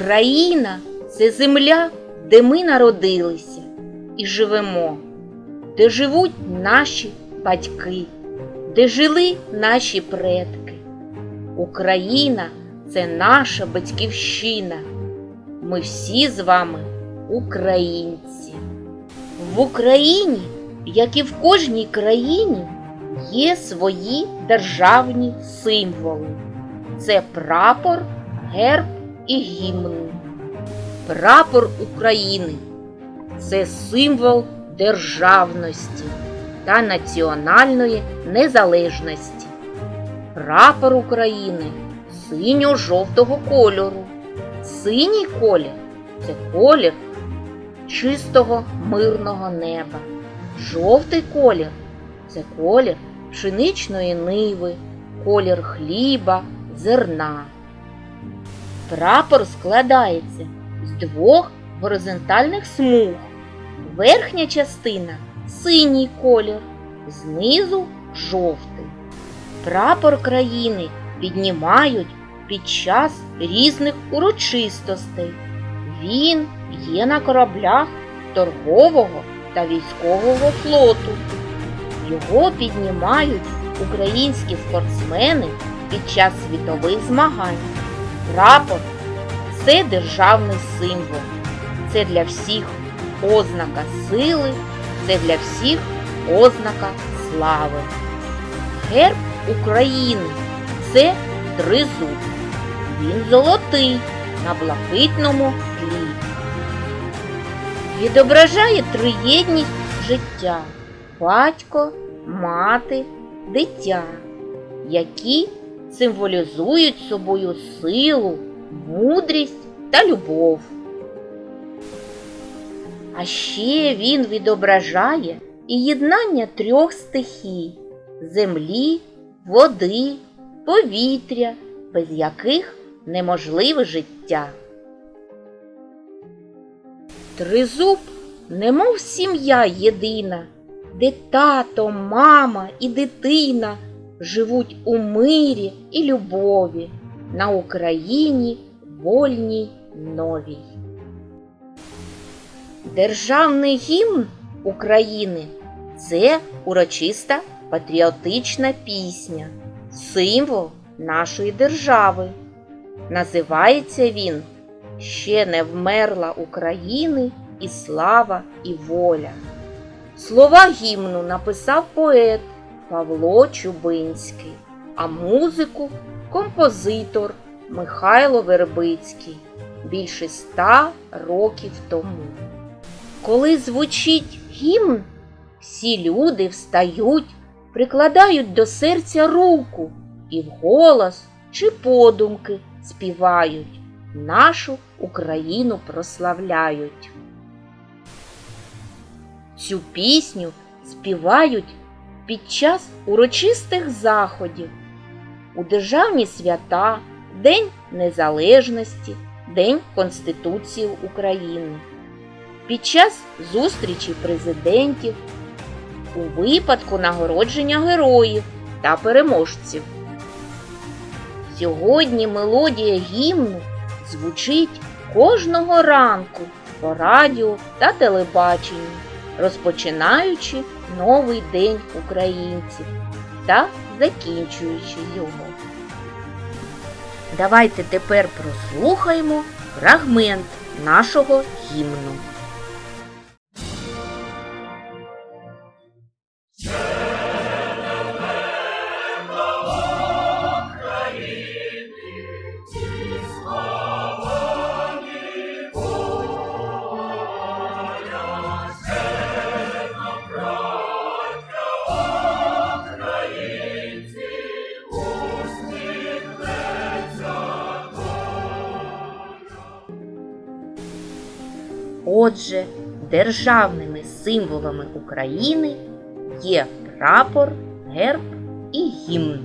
Україна це земля, де ми народилися і живемо, де живуть наші батьки, де жили наші предки. Україна це наша батьківщина. Ми всі з вами українці. В Україні, як і в кожній країні, є свої державні символи. Це прапор, герб і гімн. Прапор України це символ державності та національної незалежності. Прапор України синьо-жовтого кольору. Синій колір це колір чистого мирного неба. Жовтий колір це колір пшеничної ниви, колір хліба, зерна. Прапор складається з двох горизонтальних смуг. Верхня частина синій колір, знизу жовтий. Прапор країни піднімають під час різних урочистостей. Він є на кораблях торгового та військового флоту. Його піднімають українські спортсмени під час світових змагань. Прапор це державний символ. Це для всіх ознака сили, це для всіх ознака слави. Герб України це тризуб. Він золотий на блакитному тлі. Відображає триєдність життя батько, мати, дитя, які символізують собою силу, мудрість та любов. А ще він відображає і єднання трьох стихій землі, води, повітря, без яких неможливе життя. Тризуб, немов сім'я єдина, де тато, мама і дитина живуть у мирі і любові на Україні вольній новій. Державний гімн України це урочиста патріотична пісня, символ нашої держави. Називається він Ще не вмерла України і слава і воля. Слова гімну написав поет Павло Чубинський, а музику композитор Михайло Вербицький більше ста років тому. Коли звучить гімн, всі люди встають, прикладають до серця руку і вголос чи подумки співають, нашу Україну прославляють. Цю пісню співають під час урочистих заходів, у державні свята, День Незалежності, День Конституції України, під час зустрічі президентів, у випадку нагородження героїв та переможців. Сьогодні мелодія гімну звучить кожного ранку по радіо та телебаченню, розпочинаючи новий день українців та закінчуючи його. Давайте тепер прослухаємо фрагмент нашого гімну. Отже, державними символами України є прапор, герб і гімн.